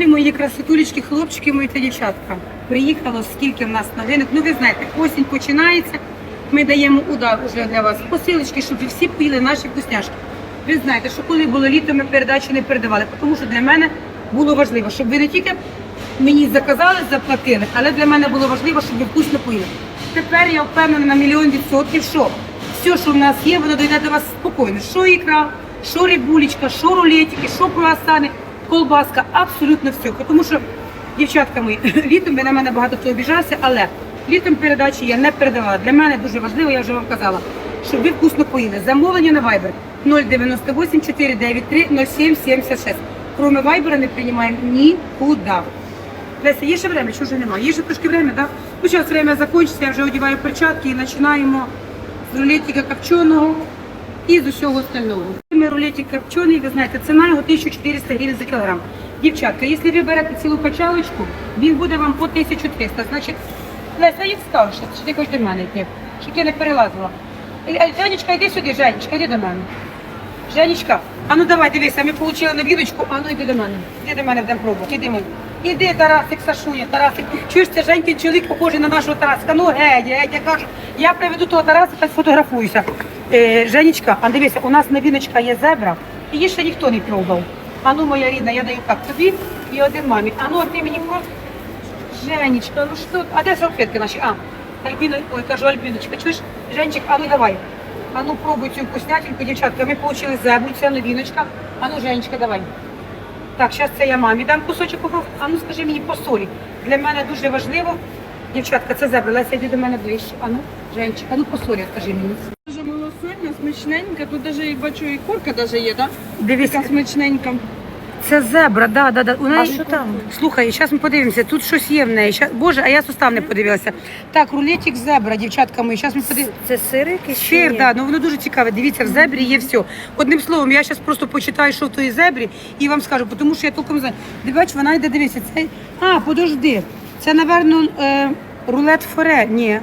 Красотулі мої, красотулечки, хлопчики мої та дівчатка. Приїхало скільки в нас новинок. Ну ви знаєте, осінь починається. Ми даємо удар уже для вас. Посилочки, щоб ви всі поїли наші вкусняшки. Ви знаєте, що коли було літо, ми передачі не передавали, тому що для мене було важливо, щоб ви не тільки мені заказали, заплатили, але для мене було важливо, щоб ви вкусно поїли. Тепер я впевнена на мільйон відсотків, що все, що в нас є, воно дойде до вас спокійно. Що ікра, що рибулечка, що рулетики, що круасани, колбаска, абсолютно все. Тому що, дівчатка мої, літом ви на мене багато хто обіжався, але літом передачі я не передавала. Для мене дуже важливо, я вже вам казала, щоб ви вкусно поїли. Замовлення на Viber 098 493 0776. Кроме Viber не приймаємо нікуди. Леся, є ще время, чи вже немає? Є ще трошки время, так? Ну, зараз время закінчиться, я вже одягаю перчатки і починаємо з рулетика копченого і з усього остального. Ми рулетик копчений, ви знаєте, ціна його 1400 гривень за кілограм. Дівчатка, якщо ви берете цілу качалочку, він буде вам по 1300. Значить, Леся, їх скажеш, що ти хочеш до мене йти, щоб я не перелазила. Е, е, Женечка, йди сюди, Женечка, йди до мене. Женечка, а ну давай, дивися, ми отримали новіночку, а ну йди до мене. Йди до мене, будемо пробувати. Іди мій. Іди, Тарасик, Сашуня, Тарасик. Чуєш, це Женькин чоловік похожий на нашого Тарасика. Ну геть, геть, я кажу, я приведу того Тарасика, сфотографуюся. Е, Женечка, а дивися, у нас новіночка є зебра, її ще ніхто не пробував. А ну, моя рідна, я даю так тобі і один мамі. А ну, а ти мені просто. Женечка, ну що? А де салфетки наші? А, Альбіна, ой, кажу, Альбіночка, чуєш? Женчик, а ну давай. А ну пробуй цю вкуснятинку, дівчатка. Ми отримали зебру, це новіночка. А ну, Женечка, давай. Так, зараз це я мамі дам кусочок. А ну скажи мені по солі. Для мене дуже важливо. Дівчатка, це забралася, йди до мене ближче. А ну, Женчик, а ну по солі скажи мені. Дуже малосольна, смачненька. Тут навіть бачу, і курка навіть є, да? Дивіться. Така смачненька. Це зебра, да, да, да. У неї... що там? Слухай, зараз ми подивимося, тут щось є в неї. Щас- Боже, а я сустав не подивилася. Так, рулетик зебра, дівчатка мої. Зараз ми подивимося. Це сир якийсь? чи Сир, ні? да, ну воно дуже цікаве. Дивіться, в зебрі є все. Одним словом, я зараз просто почитаю, що в тої зебрі, і вам скажу, тому що я толком не знаю. Дивіться, вона йде, дивіться, це. А, подожди. Це, напевно, е, рулет форель. Ні.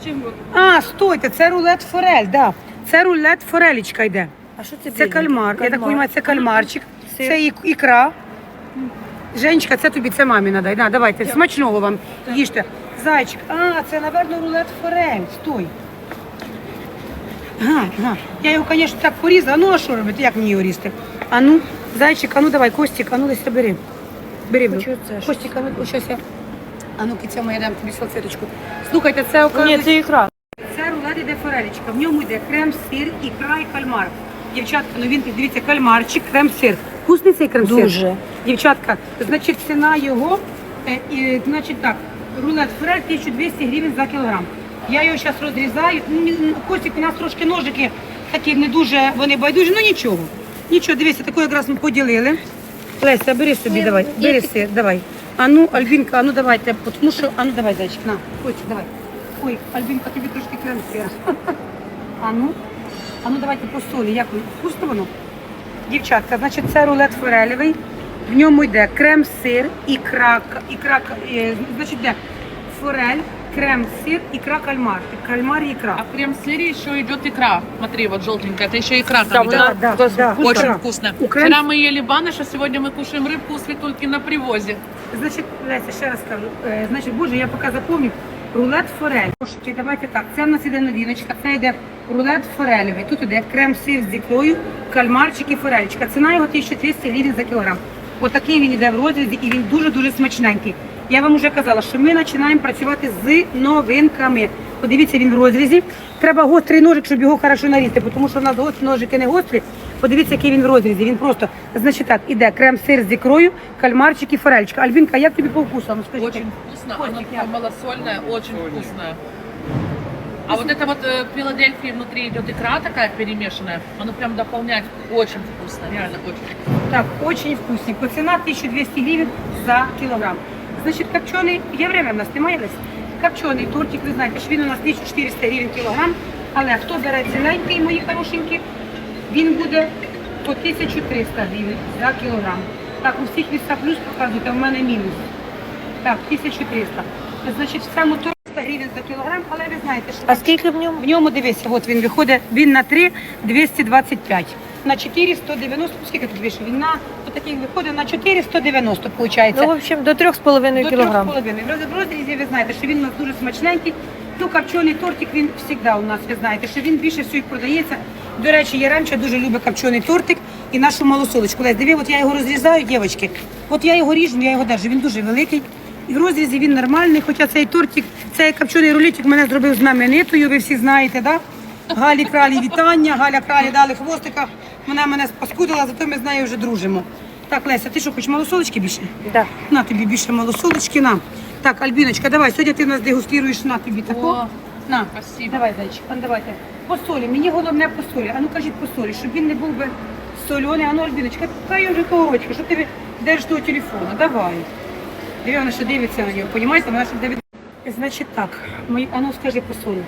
З чим воно? А, стойте, це рулет форель, да. Це рулет форелічка йде. А що це Це біле? кальмар. Я так розумію, це кальмарчик. Сир. Це ік- ікра. Женечка, це тобі, це мамі надай. Да, давайте, смачного вам. Їжте. Зайчик. А, це, напевно, рулет форель. Стой. Ага, ага. Я його, звісно, так порізала. Ну, а що робити? Як мені його різати? А ну, зайчик, а ну давай, Костік, а ну Леся, бери. Бери. Хочу це ж. Костік, а ну, ось щас я. А ну, киця моя, дам тобі салфеточку. Слухайте, це Ні, це ікра. Це рулет іде форелечка. В ньому йде крем, сир, ікра і кальмар. Дівчатка, ну він дивіться, кальмарчик, крем, сир. Вкусний цей крем сир? Дуже. Дівчатка, значить ціна його, е, і, значить так, рулет форель 1200 гривень за кілограм. Я його зараз розрізаю. Ну, ну, Костік, у нас трошки ножики такі не дуже, вони байдужі, ну нічого. Нічого, дивіться, таку якраз ми поділили. Леся, бери собі, давай, бери сир, давай. А ну, Альбінка, а ну давайте, тому що, а ну давай, зайчик, на, Костік, давай. Ой, Альбінка, тобі трошки крем сира. А ну, а ну давайте по солі, як ви, вкусно воно? Дівчатка, значить це рулет форелевий. В ньому йде крем-сир, ікра, к- ікра, к- е, значить де форель, крем-сир, ікра кальмар. Кальмар і А ікра. в крем-сире еще идет икра. Смотри, вот желтенькая. Это еще икра Да, там идет. да, да, да. Очень Икра. вкусно. У крем- Вчера мы ели баныш, а сегодня мы кушаем рыбку у Светульки на привозе. Значить, Леся, ще раз кажу. Е, значить, боже, я поки запомню. Рулет форель. Трошки, давайте так. Це в нас іде новіночка, це йде рулет форельовий. Тут іде крем-сир з ікрою, кальмарчик і форельчика. Ціна його 1200 гривень за кілограм. Отакий він іде в розрізі і він дуже-дуже смачненький. Я вам вже казала, що ми починаємо працювати з новинками. Подивіться, він в розрізі. Треба гострий ножик, щоб його хорошо нарізати, тому що в нас гострі ножики не гострі. Подивіться, який він в розрізі. Він просто, значить так, іде крем-сир з ікрою, кальмарчик і форельчика. Альбінка, як тобі по вкусу? Ну, скажіть. Очень вкусно. Котик, Оно я- такое малосольное, очень вкусное. А вот это вот э, в Филадельфии внутри идет икра такая перемешанная. Оно прям дополняет. Очень вкусно, реально очень. Так, очень вкусні. По ціна 1200 гривень за кілограм. Значить, копчений, є время в нас, немає десь? Копчений тортик, ви знаєте, що він у нас 1400 гривень кілограм, але хто бере ціленький, мої хорошенькі, він буде по 1300 гривень за кілограм. Так, у всіх місцях плюс показуєте, у мене мінус. Так, 1300. Значить, в цьому 300 гривень за кілограм, але ви знаєте, що... А скільки в ньому? В ньому дивися, от він виходить, він на 3 225. На 4 190, скільки тут вийшов? Він на, тут виходить на 4 190, виходить. Ну, в общем, до 3,5 До кілограм. 3,5. В роз- в розрізі ви знаєте, що він у нас дуже смачненький. Ну, копчений тортик, він завжди у нас, ви знаєте, що він більше всього продається. До речі, Яремча дуже любить копчений тортик і нашу малосолочку. Лесь, диви, от я його розрізаю, дівчатки. От я його ріжу, я його держу, він дуже великий. І в розрізі він нормальний, хоча цей тортик, цей копчений рулетик мене зробив знаменитою, ви всі знаєте, да? Галі кралі вітання, Галя кралі дали хвостика. Вона мене спаскудила, зато ми з нею вже дружимо. Так, Леся, ти що, хочеш малосолочки більше? Да. На тобі більше малосолочки, на. Так, Альбіночка, давай, сьогодні ти в нас дегустуєш на тобі таку. О, На, спасибо. давай, зайчик, пан, давайте. По солі, мені головне по солі. А ну кажіть по солі, щоб він не був би солений. А ну, Альбіночка, хай вже когочка, що ти держиш того телефону, давай. Диві, вона ще дивиться на нього, понімаєте? Вона ще дивиться. Значить так, мої, а ну скажи по солі.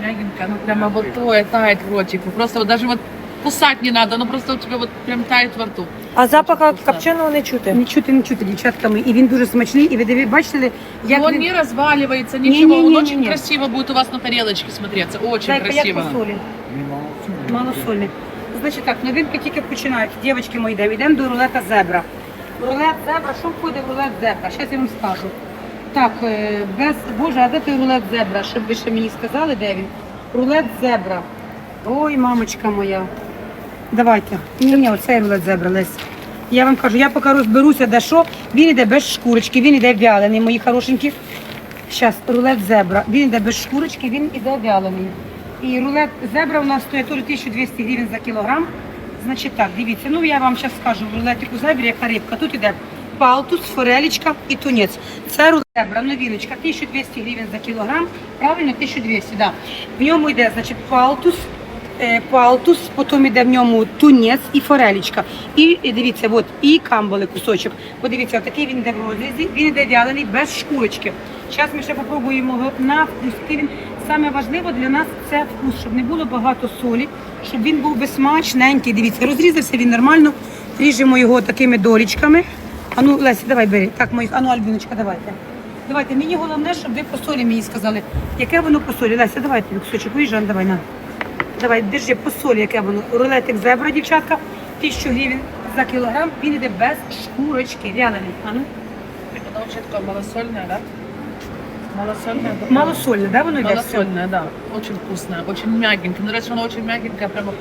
Мягенько, ну прямо вот то тает в. Просто вот даже вот кусать не надо, ну просто у тебя вот прям тает во рту. А запаха копченого не чути. Не чути, не чути, дівчатками. І він дуже смачний, і ви диви, бачите, як он він... не разваливается, Не, ничего. не, он не, очень не, не. красиво будет у вас на тарелочке смотреться. Очень як красиво. по солі? Малосольний. Значить так, новинки тільки починають. Дівчатки мої, йдемо. Йдемо до рулета зебра. Рулет зебра, що входить в рулет зебра? Зараз я вам скажу. Так, е, без, боже, а де той рулет зебра? Щоб ви ще мені сказали, де він? Рулет зебра. Ой, мамочка моя. Давайте. Ні, ні, оцей рулет зебра, Я вам кажу, я поки розберуся, де що. Він іде без шкурочки, він іде вялений, мої хорошенькі. Зараз рулет зебра. Він йде без шкурочки, він іде вялений. І рулет зебра у нас стоїть 1200 гривень за кілограм. Значить так, дивіться, ну я вам зараз скажу рулетику зебрі, яка рибка. Тут іде палтус, форелічка і тунець. Це рулет зебра, новіночка, 1200 гривень за кілограм. Правильно, 1200, да. В ньому йде, значить, палтус, палтус, потім йде в ньому тунець і форелічка. І, дивіться, от, і камбали кусочок. Подивіться, отакий він йде в розрізі, він йде вялений без шкурочки. Зараз ми ще попробуємо його на вкус. Саме важливо для нас це вкус, щоб не було багато солі, щоб він був би смачненький. Дивіться, розрізався він нормально. Ріжемо його такими долічками. А ну, Леся, давай бери. Так, моїх, а ну, Альбіночка, давайте. Давайте, мені головне, щоб ви по солі мені сказали, яке воно по солі. Леся, давайте, кусочок, виїжджай, давай на. Давай, держи по солі, яке воно. Рулетик зебра, дівчатка, 1000 гривень за кілограм, він іде без шкурочки, вялений. А ну, Оно очень такое малосольное, да? Малосольное. малосольне, да, воно йде все? Малосольное, да. Очень вкусное, очень мягенькое. Ну, раньше оно очень мягенькое, прямо.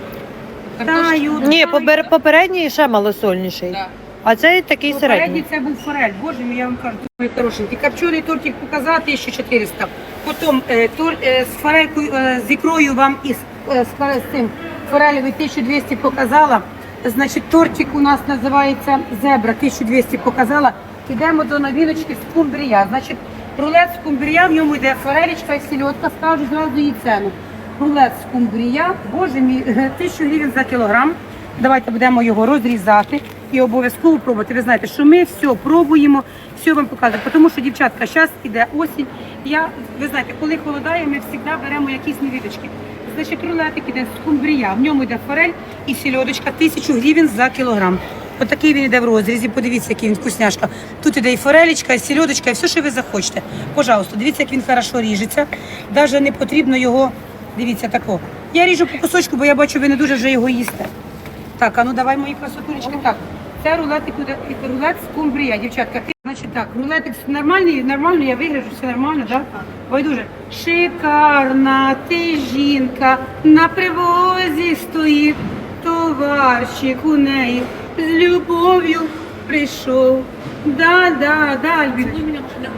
Таю, Ні, таю. попер- попередній ще малосольніший. Да. А цей такий Попередній середній. це був форель. Боже мій, я вам кажу, мої хорошенькі. Копчений тортик показав 1400. Потім е, тор, е, з форелькою, е, з ікрою вам і з, е, з, цим форелевий 1200 показала. Значить, тортик у нас називається зебра 1200 показала. Ідемо до новіночки з кумбрія. Значить, рулет з кумбрія, в ньому йде форелічка і сільотка, скажу зразу її ціну. Рулет з кумбрія, боже мій, 1000 гривень за кілограм. Давайте будемо його розрізати і обов'язково пробувати. Ви знаєте, що ми все пробуємо, все вам показуємо. Тому що, дівчатка, зараз іде осінь. Я, ви знаєте, коли холодає, ми завжди беремо якісь невідочки. Значить, рулетик іде з кумбрія, в ньому йде форель і сільодочка, тисячу гривень за кілограм. Отакий він іде в розрізі, подивіться, який він вкусняшка. Тут іде і форелічка, і сільодочка, і все, що ви захочете. Пожалуйста, дивіться, як він хорошо ріжеться. Навіть не потрібно його, дивіться, тако. Я ріжу по кусочку, бо я бачу, ви не дуже вже його їсте. Так, а ну давай мої красотулечки. Так, це рулетик рулет з кумбрія, дівчатка. Значить так, рулетик нормальний, нормально, я вигляджу, все нормально, так? Ой, дуже. Шикарна ти жінка, на привозі стоїть товарщик у неї з любов'ю прийшов. Да, да, да, Альбін. Не-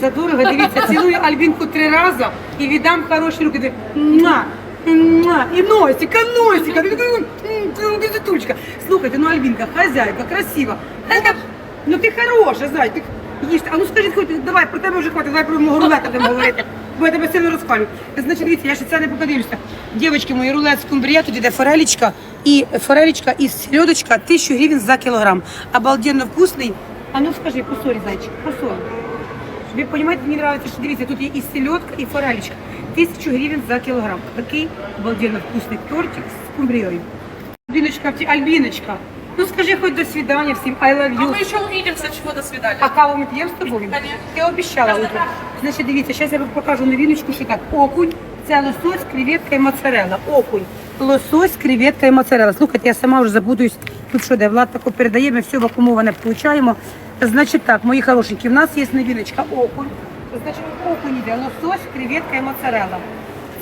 Задорого, дивіться, цілую Альбінку три рази і віддам хороші руки. Муа, муа, і носика, носика. Слухайте, ну Альбінка, хазяйка, красива. Ну ти хороша, знай, ти їсти. А ну скажіть, хоч, давай, про тебе вже хватить, давай про мого рулета будемо говорити. Бо я тебе сильно розпалю. Значить, дивіться, я ще це не подивлюся. Дівчатки мої, рулет з кумбрія, тут іде форелічка і форелічка і сельодочка 1000 гривень за кілограм. Обалденно вкусний. А ну скажи, по солі, зайчик, по солі. Ви розумієте, мені подобається, що дивіться, тут є і селедка, і форелічка. Тисячу гривень за кілограм. Такий обалденно вкусний тортик з кумбрією. Альбіночка, Альбіночка, ну скажи хоч до свидання всім, I love А you. мы еще увидимся, чего до свидания. А каву ми п'ємо з тобою? Конечно. Ти обіцяла утром. Значить, дивіться, зараз я вам покажу новиночку, що так, окунь, це лосось, креветка і моцарелла. Окунь. лосось, креветка і моцарелла. Слухайте, я сама вже забудуюсь. Тут що де Влад тако передає, ми все вакуумоване получаємо. Значить так, мої хорошенькі, в нас є новіночка окунь. Значить, окунь іде лосось, креветка і моцарелла.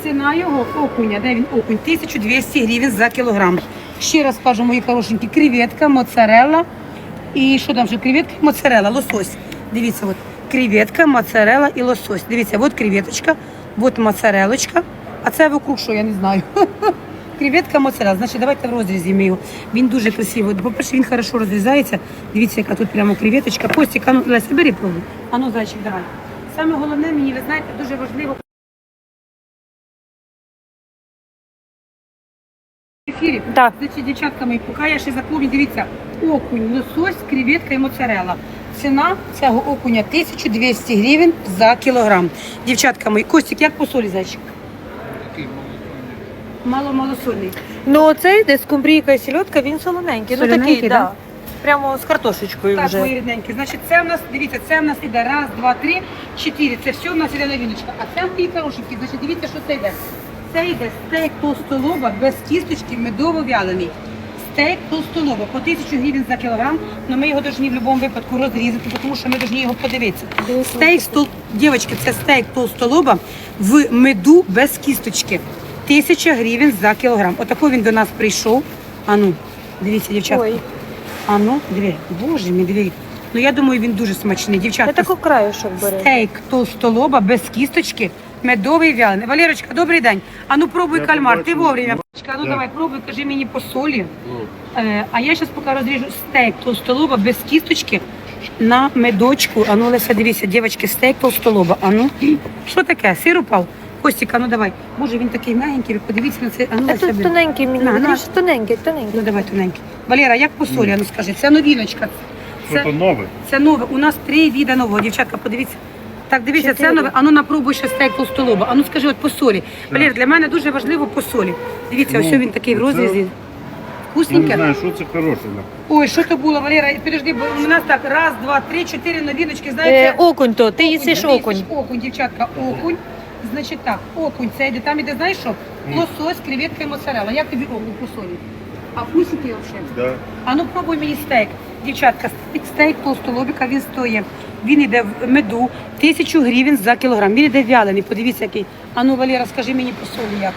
Ціна його окуня, де він окунь? 1200 гривень за кілограм. Ще раз кажу, мої хорошенькі, креветка, моцарелла і що там ще креветка, моцарелла, лосось. Дивіться, от креветка, моцарелла і лосось. Дивіться, от креветочка, от моцарелочка. А це вокруг що, я не знаю. Креветка моцарелла. Значить, давайте в розрізі ми. Він дуже красивий. По-перше, він хорошо розрізається. Дивіться, яка тут прямо креветочка. Костік, а ну, Леся, бери пробуй. А ну, зайчик, давай. Саме головне мені, ви знаєте, дуже важливо. В ефірі. Так. Значить, дівчатка мої, поки я ще запомню, дивіться, окунь, лосось, креветка і моцарелла. Ціна цього окуня 1200 гривень за кілограм. Дівчатка мої, Костік, як по солі зайчик? Мало малосольний. Ну оцей де скумбрійка і сільотка, він солоненький. ну Солоненький, такий, да? да. Прямо з картошечкою Так, вже. мої рідненькі. Значить, це в нас, дивіться, це в нас іде раз, два, три, чотири. Це все в нас іде новіночка. А це мої хорошенькі. Значить, дивіться, що це йде. Це йде стейк толстолоба без кісточки, медово-вялений. Стейк толстолоба по 1000 гривень за кілограм, але ми його повинні в будь-якому випадку розрізати, тому що ми повинні його подивитися. Стейк стол... Дівчатки, це стейк толстолоба в меду без кісточки. Тисяча гривень за кілограм. Отако він до нас прийшов. Ану, дивіться, дівчатка. Ой, А ну, диви, боже мій, диви. Ну я думаю, він дуже смачний. я Дівчатка, таку краюшок бере. стейк толстолоба без кісточки, медовий вялений. Валерочка, добрий день. А ну пробуй кальмар, ти вовремя. Валерочка, А ну давай, пробуй, кажи мені по солі. Е, а я зараз поки розріжу стейк толстолоба без кісточки на медочку. А ну, Леся, дивіться, дівчатки, стейк толстолоба. А ну, що таке? Сир упав? Костік, а ну давай. Боже, він такий мягенький, подивіться на це. А ну, Леся, тут бери. тоненький мені, На, на. тоненький, тоненький. Ну давай тоненький. Валера, як по солі, а ну скажи, це новіночка. Це, Що-то нове. це нове. У нас три віда нового. Дівчатка, подивіться. Так, дивіться, це нове. Ану напробуй ще стейк толстолоба. Ану скажи, от по солі. Валер, для мене дуже важливо по солі. Дивіться, Ну, ось він такий в це- розрізі. Я не Вкусненьке. знаю, що це хороше. Ой, що то було, Валера? Підожди, бо у нас так раз, два, три, чотири новіночки. Е, Знаєте, окунь то, ти їсиш окунь. Окунь, дівчатка, окунь. Значить так, окунь, це йде там, іде, знаєш що? Лосось, креветка і моцарелла. Як тобі окунь по солі? А вкусненький взагалі? Да. А ну пробуй мені стейк. Дівчатка, стейк, стейк толстолобіка, він стоїть. Він йде в меду, тисячу гривень за кілограм. Він йде вялений, подивіться який. А ну, Валера, скажи мені по солі як.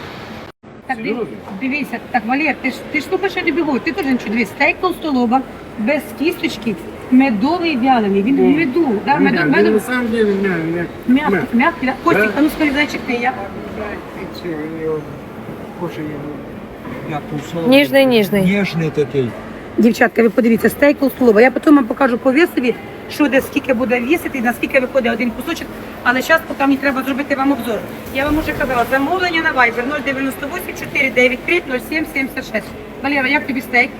Так, див- Серйозно? дивіться, так, Валер, ти ж ти ж слухаєш, що я тобі говорю, ти теж нічого. Дивись, стейк толстолоба, без кісточки, медовий вялений. Він в меду. Да, меду, Ні, меду, на самом деле, не. м'який, м'який. да. Костік, а ну скажи, зайчик, ти як? Ніжний, ніжний. Ніжний такий. Дівчатка, ви подивіться, стейк толстолоба. Я потім вам покажу по весові, що де скільки буде вісити, наскільки виходить один кусочок. Але зараз, поки мені треба зробити вам обзор. Я вам вже казала, замовлення на Viber 098 493 0776. Валера, як тобі стейк?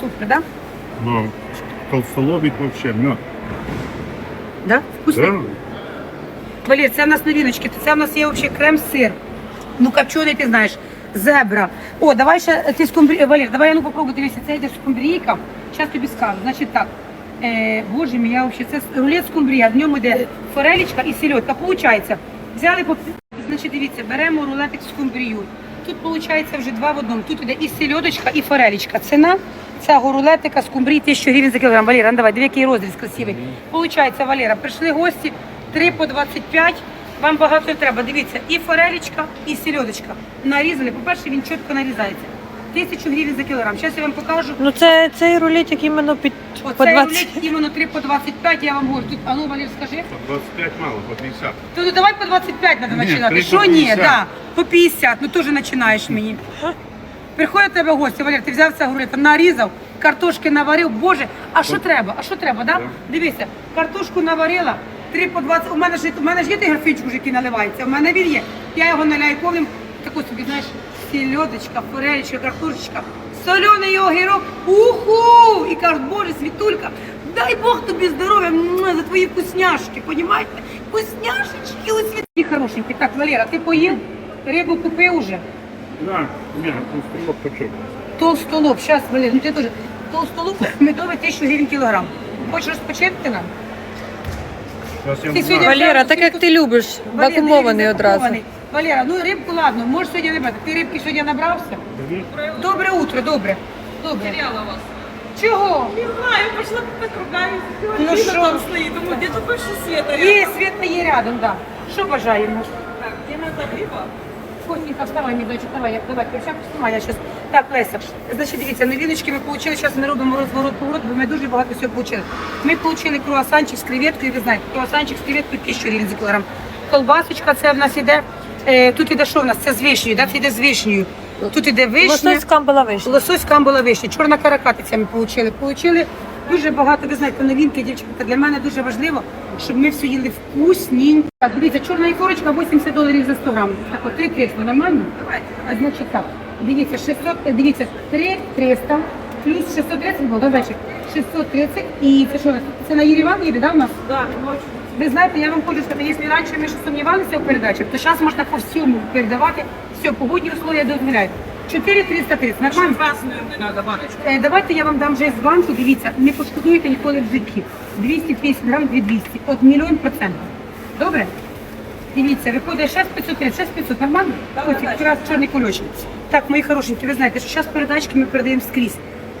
Супер, да? Ну, толстолобик вообще мед. Да? Вкусний? Да? Валер, це в нас новіночки, це в нас є взагалі крем-сир. Ну, копчений, ти знаєш, зебра. О, давай ще ти скумбрі... Валер, давай я ну попробую, дивися, це йде скумбрійка. Зараз тобі скажу. Значить так, е, боже мій, я взагалі, це рулет скумбрія, в ньому йде форелічка і сільотка. Получається, взяли, по... значить, дивіться, беремо рулетик скумбрію. Тут виходить вже два в одному. Тут іде і сільодочка, і форелічка. Ціна цього рулетика скумбрії 1000 гривень за кілограм. Валера, ну давай, диви, який розріз красивий. Получається, Валера, прийшли гості, 3 по 25. Вам багато не треба. Дивіться, і форелічка, і сільодочка. Нарізали. По-перше, він чітко нарізається. Тисячу гривень за кілограм. Зараз я вам покажу. Ну це цей рулетик іменно під по Оцей 20. рулет іменно 3 по 25, я вам говорю. Тут, а ну, Валер, скажи. По 25 мало, по 50. То ну давай по 25 треба Ні, починати. три Що ні? 50. Да, по 50, ну теж починаєш мені. Приходять тебе гості, Валер, ти взяв це рулет, нарізав, картошки наварив, боже, а що треба? А що треба, да? Да. Дивися, картошку наварила, 3 по 20, у мене ж, у мене ж є той графінчик, який наливається, у мене він є. Я його наляю повним, таку собі, знаєш, сільодочка, форелечка, картошечка, соляний огірок, уху! І кажуть, боже, світулька, дай Бог тобі здоров'я за твої вкусняшки, понімаєте? Вкусняшечки у світі. Хорошенькі. Так, Валера, ти поїв? Рибу купив уже? Да, ні, толстолоб почув. Толстолоб, зараз, Валер, ну ти теж. Толстолоб медовий 1000 гривень кілограм. Хочеш розпочати нам? Ти сьогодні- Валера, так як ти любиш, Валер, вакуумований одразу. вакуумований. Валера, ну рибку ладно, можеш сьогодні не брати. Ти рибки сьогодні набрався? Добре утро, добре. Добре. Теряла вас. Чого? Не знаю, пошла так руками. Ну шо? там стоит. Думаю, где-то больше света. Є, Світа є рядом, так. Да. Що бажаємо? Так, где надо рыба? Котенька, вставай, мій дочек, давай, я, давай, перчатку знімай, я щас. Так, Леся, значить, дивіться, новиночки ми отримали, зараз ми робимо розворот поворот, бо ми дуже багато всього отримали. Ми отримали круасанчик з креветкою, ви знаєте, круасанчик з креветкою 1000 гривень за кілограм. Колбасочка, це в нас іде, е, тут іде що в нас, це з вишнею, да? це йде з вишнею. Тут іде вишня. Лосось камбала вишня. Лосось камбула вишня, чорна каракатиця ми отримали. Получили дуже багато, ви знаєте, новинки, дівчатка. Для мене дуже важливо, щоб ми все їли вкусненько. Так, дивіться, чорна ікорочка 80 доларів за 100 грам. Так, от 3 300, нормально? А значить так, дивіться, 600, е, дивіться, 3 300 плюс 630 було, да, зайчик? 630 і це що, це на Єреван їде, да, у нас? Да, ночью. Ви знаєте, я вам хочу сказати, якщо раніше ми ще сумнівалися в передачах, то зараз можна по всьому передавати. Все, погодні условия дозволяють. 4 330, нормально? Е, Давайте я вам дам вже з банку, дивіться, не пошкодуєте ніколи в житті. 250 грам 2200, от мільйон процентів. Добре? Дивіться, виходить 6530, 6500, нормально? Ось якраз чорний кульочок. Так, мої хорошенькі, ви знаєте, що зараз передачки ми передаємо скрізь.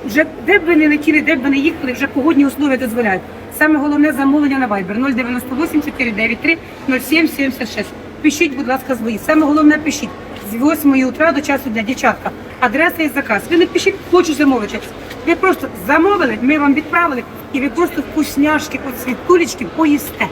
Вже де б ви не летіли, де б ви не їхали, вже погодні условия дозволяють. Саме головне замовлення на Viber 098 493 0776. Пишіть, будь ласка, свої. Саме головне пишіть. З 8 утра до часу для дівчатка. Адреса і заказ. Ви не пишіть, хочу замовити. Ви просто замовили, ми вам відправили, і ви просто вкусняшки, от світкулечки поїсте.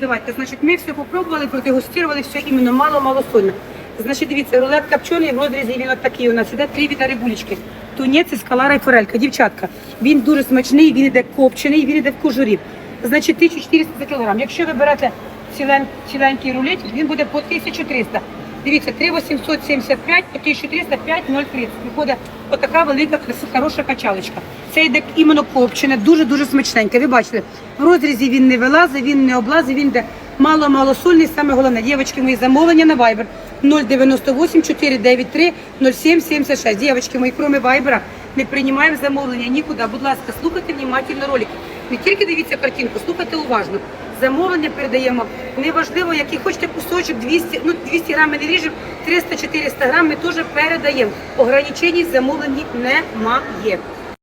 Давайте, значить, ми все попробували, продегустували все іменно мало-мало сольно. Значить, дивіться, рулет копчений в розрізі він от такий у нас іде три віда рибулечки. Тунець, скалара і форелька. Дівчатка, він дуже смачний, він іде копчений, він іде в кожурі. Значить, 1400 за кілограм. Якщо ви берете цілен, ціленький рулетик, він буде по 1300. Дивіться, 3875 по 1300, 5030. Виходить отака велика, хороша качалочка. Це йде іменно копчене, дуже-дуже смачненьке. Ви бачите, в розрізі він не вилазить, він не облазить, він йде мало-мало сольний. Саме головне, дівчатки, мої замовлення на Viber 098 493 0776. Дівчатки мої, кроме Viber, не приймаємо замовлення нікуди. Будь ласка, слухайте внимательно ролики. Не тільки дивіться картинку, слухайте уважно. Замовлення передаємо. Неважливо, який хочете кусочок 200, ну 200 грам не ріжемо, 300-400 грам ми теж передаємо. Ограничень замовлені немає.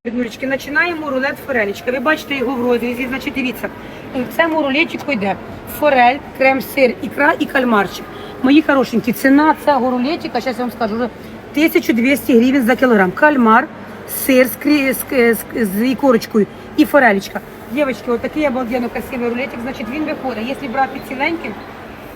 Ріднулечки, починаємо рулет форелечка. Ви бачите його в розрізі, значить дивіться. В цьому рулетику йде форель, крем-сир, ікра і кальмарчик. Мої хорошенькі, ціна цього рулетика, зараз я вам скажу, вже 1200 гривень за кілограм. Кальмар, сир з, з, з, з ікорочкою і форелечка. Дівчатки, отакий обалденно красивий рулетик, значить він виходить. Якщо брати ціленьким,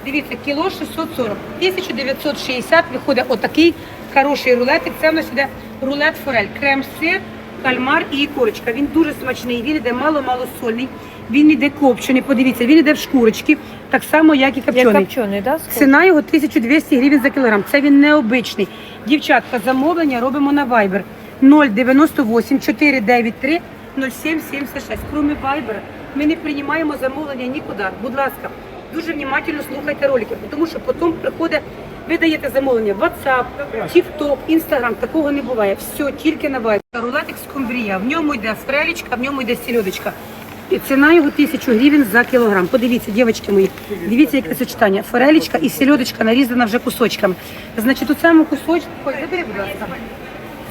Дивіться, кіло 640. 1960 виходить отакий хороший рулетик. Це в нас іде рулет форель, крем-сир, кальмар і ікорочка. Він дуже смачний, він іде мало-мало сольний, він іде копчений. Подивіться, він іде в шкурочки, так само, як і Як копчений. копчений, да? Ціна його 1200 гривень за кілограм. Це він необичний. Дівчатка, замовлення робимо на Viber 098 493 0776. Кроме Viber, ми не приймаємо замовлення нікуди. Будь ласка, дуже внимательно слухайте ролики, тому що потім приходить, ви даєте замовлення WhatsApp, TikTok, Instagram. Такого не буває. Все тільки на Viber. Рулетик з кумбрія. В ньому йде фрелічка, в ньому йде сільодочка. І ціна його 1000 гривень за кілограм. Подивіться, дівчатки мої, дивіться, яке сочетання. Форелічка і сельодочка нарізана вже кусочками. Значить, у цьому кусочку, ой, забери, будь ласка.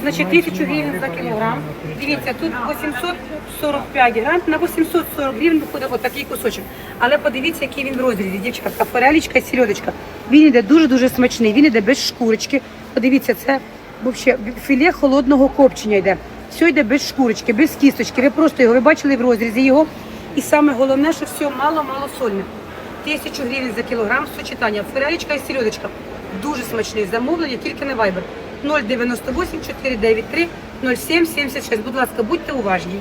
Значить, 1000 гривень за кілограм. Дивіться, тут 845 грам, на 840 гривень виходить отакий кусочок. Але подивіться, який він в розрізі, дівчатка. Форелічка і сельодочка. Він іде дуже-дуже смачний, він іде без шкурочки. Подивіться, це взагалі філе холодного копчення йде. Все йде без шкурочки, без кісточки. Ви просто його ви бачили в розрізі його. І саме головне, що все мало-мало сольне. Тисячу гривень за кілограм сочетання. Форелечка і сільодочка. Дуже смачний замовлення, тільки на Viber. 098 493 0776. Будь ласка, будьте уважні.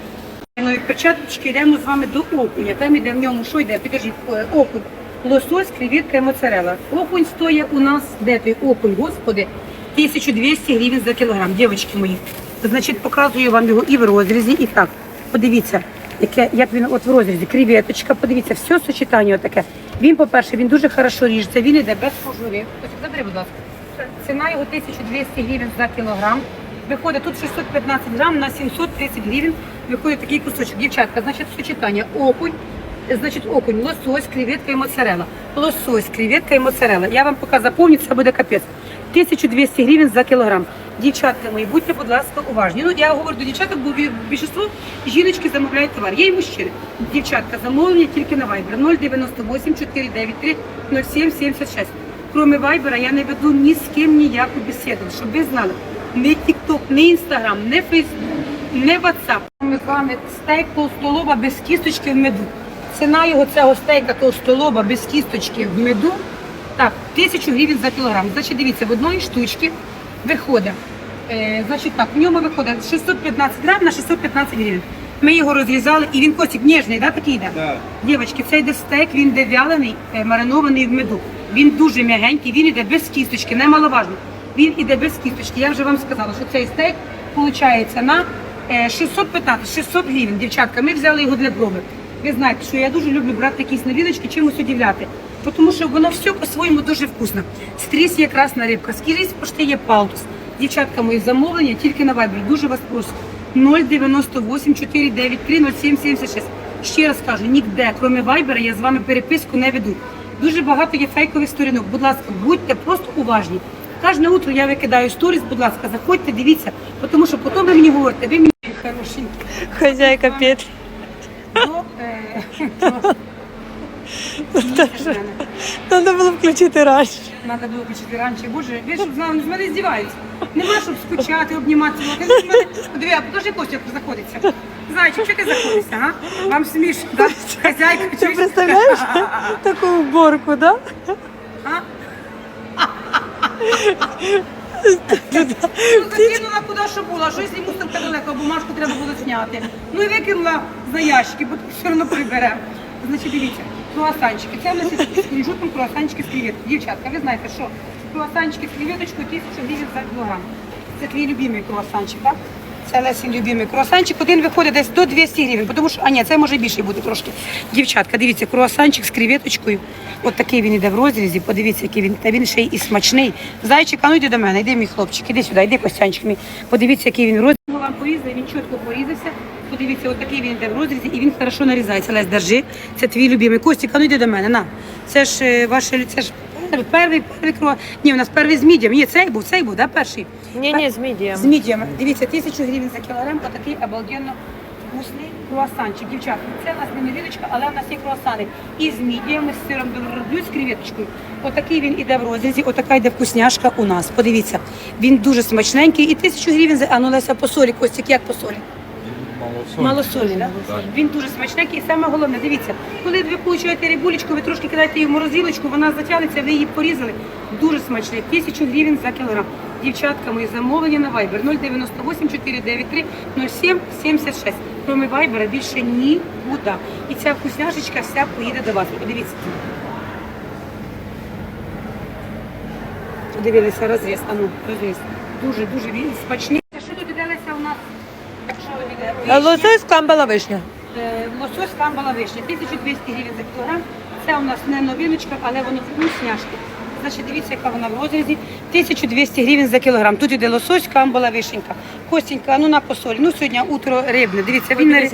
Ну і перчаточки йдемо з вами до окуня. Там іде в ньому, що йде? Підождіть, е, окунь. Лосось, креветка і моцарела. Окунь стоїть у нас, де той окунь, господи, 1200 гривень за кілограм, дівчатки мої. Значить, показую вам його і в розрізі, і так. Подивіться, яке, як він от в розрізі, креветочка, подивіться, все сочетання таке. Він, по-перше, він дуже хорошо ріжеться, він іде без пожури. Ось, забери, будь ласка. Ціна його 1200 гривень за кілограм. Виходить тут 615 грам на 730 гривень. Виходить такий кусочок. Дівчатка, значить, сочетання окунь, Значить, окунь, лосось, креветка і моцарела. Лосось, креветка і моцарела. Я вам поки запомню, це буде капець. 1200 гривень за кілограм. Дівчатка мої, будьте, будь ласка, уважні. Ну, я говорю до дівчаток, бо більшість жіночки замовляють товар. Є і мужчини. Дівчатка, замовлення тільки на Viber 098 493 0776. Кроме Вайбера я не веду ні з ким ніяку бесіду, щоб ви знали. Не Тікток, не Інстаграм, не Фейсбук, не Ватсап. Ми з вами стейк толстолоба без кісточки в меду. Ціна його цього стейка толстолоба без кісточки в меду. Так, тисячу гривень за кілограм. Значить, дивіться, в одної штучки виходить. Е, значить так, в ньому виходить 615 грам на 615 гривень. Ми його розрізали, і він косик ніжний, да, такий йде? Да. Дівчатки, цей йде стейк, він йде вялений, е, маринований в меду. Він дуже м'ягенький, він йде без кісточки, немаловажно. Він іде без кісточки. Я вже вам сказала, що цей стейк виходить на е, 615, 600 гривень. Дівчатка, ми взяли його для проби. Ви знаєте, що я дуже люблю брати якісь новиночки, чимось удивляти. Тому що воно все по-своєму дуже вкусно. Скрізь є красна рибка, скрізь пошти є палтус. Дівчатка, мої замовлення тільки на Viber. Дуже вас прошу. 098 493 0776. Ще раз кажу, ніде, крім Viber, я з вами переписку не веду. Дуже багато є фейкових сторінок. Будь ласка, будьте просто уважні. Кожне утро я викидаю сторіс, будь ласка, заходьте, дивіться, тому що потім ви мені говорите, ви мені хорошенькі. Хозяйка Петр. Ну. Надо було включити раніше. Надо було почати раніше. Боже, ви щоб з мене здіваються. Нема, щоб скучати, обніматися. Ну, з мене- Диви, а покажи Костя, як заходиться. Зайчик, що ти заходишся, а? Вам смішно, да? Хазяйка, Ти чуєш? представляєш таку уборку, да? А? Ну, закинула куди що було, а йому там так далеко, бумажку треба було зняти. Ну і викинула за ящики, бо все одно приберемо. Значить, дивіться, круасанчики. Це в нас із кунжутом круасанчики з креветкою. Дівчатка, ви знаєте, що круасанчики з креветочкою 1000 гривень. Це твій любимий круасанчик, так? Це Лесін любимий круасанчик. Один виходить десь до 200 гривень, тому що, а ні, це може більше бути трошки. Дівчатка, дивіться, круасанчик з креветочкою. От такий він іде в розрізі. Подивіться, який він. Та він ще й і смачний. Зайчик, а ну йди до мене, йди, мій хлопчик, іди сюди, йди Костянчик мій. Подивіться, який він. Ми вам порізали, він чітко порізався. Подивіться, от такий він йде в розрізі, і він хорошо нарізається. Лесь, держи. Це твій любимий. Костік, а ну йди до мене, на. Це ж е, ваше, це ж перший, перший. Ні, у нас перший з мідієм. Ні, цей був, цей був, да, перший? Ні, ні, з мідієм. З мідіями. Дивіться, тисячу гривень за кілограм, отакий обалденно вкусний круасанчик. Дівчатка, це у нас не новиночка, але у нас є круасани. І з мідіями, з сиром роблю, з креветочкою. Отакий він іде в розрізі, отака йде вкусняшка у нас. Подивіться, він дуже смачненький. І тисячу гривень за... А ну, Леся, по солі, Костік, як по солі? Мало солі, да? Він дуже смачненький. І саме головне, дивіться, коли ви получаєте рибулечку, ви трошки кидаєте її в морозилочку, вона затягнеться, ви її порізали. Дуже смачний. Тисячу гривень за кілограм. Дівчатка, мої замовлення на Viber 098 493 07 76. Кроме Viber більше нікуди. І ця вкусняшечка вся поїде до вас. Подивіться. Подивилися розріз, а ну, розріз. Дуже, дуже він смачний. Що тут іде Леся, у нас? Що тут іде? Е, Лосось камбала вишня. Е, Лосось камбала вишня, 1200 гривень за кілограм. Це у нас не новиночка, але воно вкусняшки. Значить, дивіться, яка вона в розрізі. 1200 гривень за кілограм. Тут іде лосось, камбала вишенька. Костенька, ну на посолі. Ну сьогодні утро рибне. Дивіться, він наріз...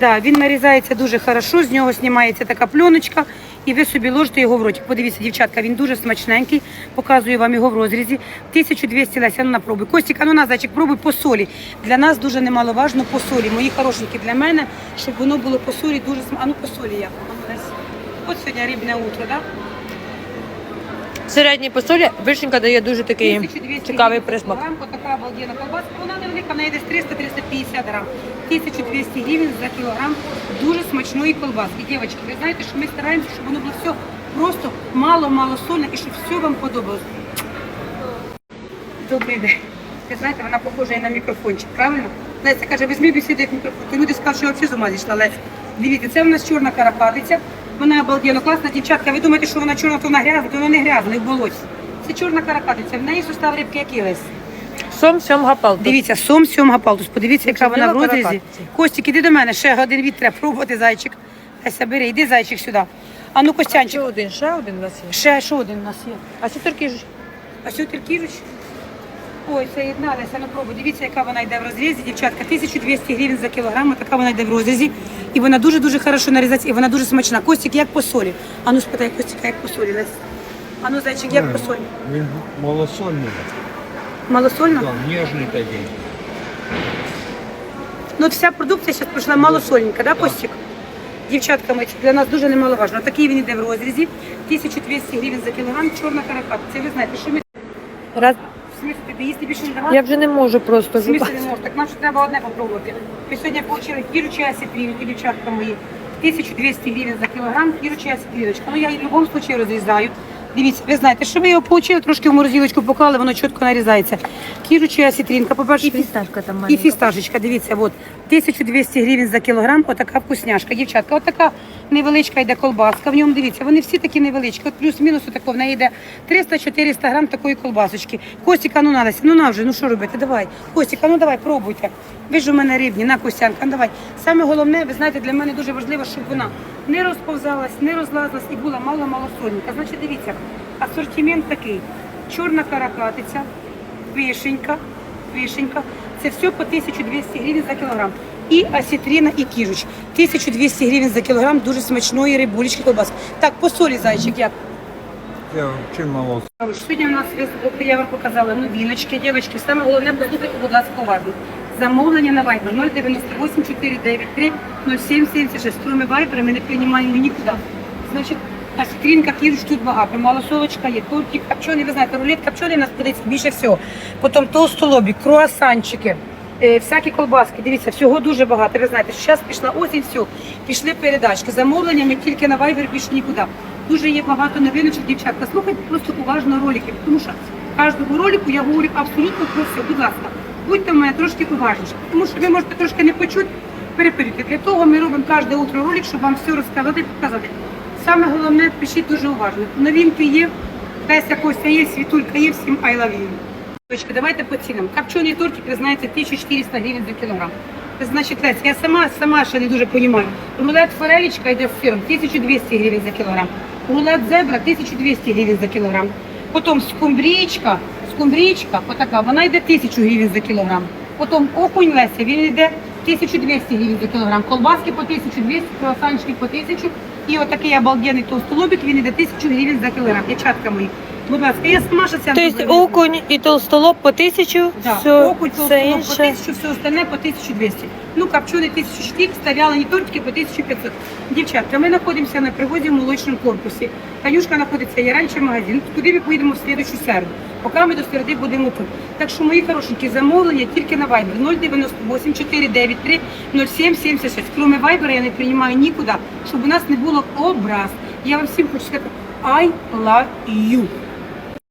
Да, він нарізається дуже хорошо, з нього знімається така пленочка, і ви собі ложите його в ротик. Подивіться, дівчатка, він дуже смачненький. Показую вам його в розрізі. 1200 Леся, ну на пробуй. Костік, а ну на зайчик, пробуй по солі. Для нас дуже немаловажно по солі. Мої хорошенькі для мене, щоб воно було по солі дуже смачно. А ну по солі як? От сьогодні рибне утро, так? Да? Середній по солі вишенька дає дуже такий 1200 цікавий гривень присмак. кілограм, Отака обалденна колбаска. Вона невелика, в неї десь 300-350 грам. 1200 гривень за кілограм дуже смачної колбаски. Дівчатки, ви знаєте, що ми стараємося, щоб воно було все просто мало-мало сольне і щоб все вам подобалось. Добрий день. Ви знаєте, вона похожа і на мікрофончик, правильно? Леся каже, візьми бесіди як мікрофон. То люди скажуть, що я взагалі з ума зійшла, Леся. Дивіться, це в нас чорна карапатиця. Вона обалденно класна. Дівчатка, ви думаєте, що вона чорна, то вона грязна, то вона не грязна, в болоті. Це чорна карапатиця. В неї сустав рибки, Лесь. Сом, сьом, гапал. Дивіться, сом сьомга палтус. Подивіться, яка вона в розрізі. Костік, іди до мене, ще один від треба пробувати зайчик. Леся, бери, іди зайчик сюди. А ну, Костянчик, Ще один, ще один у нас є. ще що один у нас є? А це тільки А що Теркіжич? Ой, це єдна Леся, ну пробуй. Дивіться, яка вона йде в розрізі, дівчатка. 1200 гривень за кілограм, така вона йде в розрізі. І вона дуже-дуже хорошо нарізається, і вона дуже смачна. Костік, як по солі. Ану спитай Костіка, як по солі. Лесь. Ану, зайчик, як по солі. Він малосольний, Малосольно? да, ніжний такий. Ну, от вся продукція зараз пройшла малосольненька, да, Костік? Дівчатка мої, для нас дуже немаловажно. Такий він іде в розрізі. 1200 гривень за кілограм, чорна каракат. Це ви знаєте, що ми Раз... в смислі, ти їсти більше не давати? Я вже не можу просто В смислі не можу, Так нам ще треба одне попробувати. Ми сьогодні отримали кіручі і дівчатка мої. 1200 гривень за кілограм, кіручі асітріночка. Ну я її в будь-якому випадку розрізаю. Дивіться, ви знаєте, що ви його отримали, трошки в морозилочку поклали, воно чітко нарізається. Кіручі асітрінка, по-перше, І фісташка там і фісташечка, дивіться, от 1200 гривень за кілограм, отака вкусняшка. Дівчатка, отака невеличка йде колбаска. В ньому дивіться, вони всі такі невеличкі. От плюс-мінус отако, в неї йде 300-400 грам такої колбасочки. Костіка, ну надо, ну на вже, ну що робити? Давай. Костіка, ну давай, пробуйте. Ви ж у мене рибні, на Костянка, ну давай. Саме головне, ви знаєте, для мене дуже важливо, щоб вона не розповзалась, не розлазилась і була мало-мало сонненька. Значить, дивіться, асортимент такий. Чорна каракатиця, вишенька, вишенька. Це все по 1200 гривень за кілограм. І осетрина, і кіжуч. 1200 гривень за кілограм дуже смачної рибулечки колбаски. Так, по солі, зайчик, як? Чим малос. Сьогодні у нас я вам показала новиночки, дівчатки. Саме головне, послухайте, будь ласка, уважно. Замовлення на Viber 098 493 0776. Кроме Viber ми не приймаємо нікуди. Значить, а скрінка кіруч тут багато. Малосолочка є, тортик копчений, ви знаєте, рулет копчений у нас подається більше всього. Потім толстолобі, круасанчики, е, всякі колбаски. Дивіться, всього дуже багато. Ви знаєте, зараз пішла осінь, все, пішли передачки. Замовлення ми тільки на Viber більше нікуди. Дуже є багато новиночок, дівчатка. Слухайте просто уважно ролики, тому що кожному ролику я говорю абсолютно про все. Будь ласка, будьте в мене трошки уважніші, тому що ви можете трошки не почути, переперейти. Для того ми робимо кожне утро ролик, щоб вам все розказати показати. Саме головне, пишіть дуже уважно. Новинки є, Леся Костя є, Світулька є, всім I love you. Дочки, давайте по цінам. Копчений тортик, ви знаєте, 1400 гривень за кілограм. Це значить, Леся, я сама, сама ще не дуже розумію. Рулет форелечка йде в фірм 1200 гривень за кілограм. Рулет зебра 1200 гривень за кілограм. Потім скумбрічка, скумбрічка, отака, вона йде 1000 гривень за кілограм. Потім окунь Леся, він йде 1200 гривень за кілограм. Колбаски по 1200, круасанчики по 1000. І отакий обалденний толстолобик, він іде 1000 гривень за кілограм. Дівчатка мої, будь ласка, я сама ще це Тобто окунь і толстолоб по тисячу, Да, все, окунь, все толстолоб по інше. 1000, все остальне по 1200. Ну, копчений 1400, вялені тортики по 1500. Дівчатка, ми знаходимося на привозі в молочному корпусі. Танюшка знаходиться, є раніше магазин, куди ми поїдемо в слідчу середу. Поки ми до середи будемо тут. Так що, мої хорошенькі, замовлення тільки на Viber 098 493 0776. Кроме Viber я не приймаю нікуди, щоб у нас не було образ. Я вам всім хочу сказати I love you.